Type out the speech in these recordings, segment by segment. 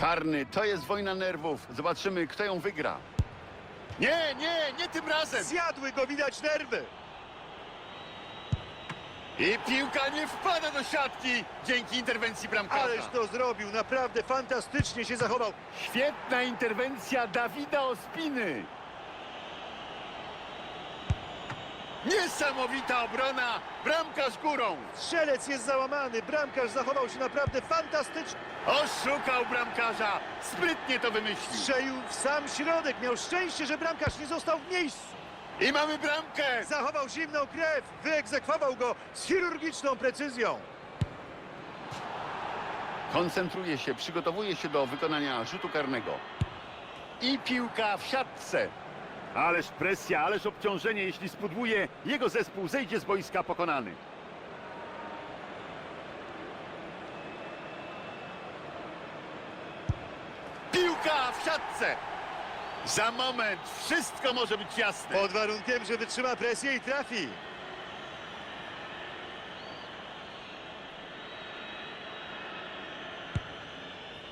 Karny, to jest wojna nerwów. Zobaczymy, kto ją wygra. Nie, nie, nie tym razem. Zjadły go, widać nerwy. I piłka nie wpada do siatki dzięki interwencji bramkarza. Ależ to zrobił, naprawdę fantastycznie się zachował. Świetna interwencja Dawida Ospiny. Niesamowita obrona. Bramkarz górą. Strzelec jest załamany, bramkarz zachował się naprawdę fantastycznie. Oszukał bramkarza. Sprytnie to wymyślił. Strzelił w sam środek, miał szczęście, że bramkarz nie został w miejscu. I mamy bramkę. Zachował zimną krew, wyegzekwował go z chirurgiczną precyzją. Koncentruje się, przygotowuje się do wykonania rzutu karnego. I piłka w siatce. Ależ presja, ależ obciążenie, jeśli spudłuje, jego zespół zejdzie z boiska pokonany. Piłka w siatce. Za moment wszystko może być jasne. Pod warunkiem, że wytrzyma presję i trafi.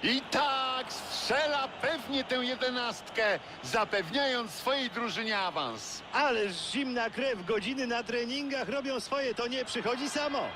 I tak strzela pewnie tę jedenastkę, zapewniając swojej drużynie awans. Ależ zimna krew, godziny na treningach robią swoje, to nie przychodzi samo.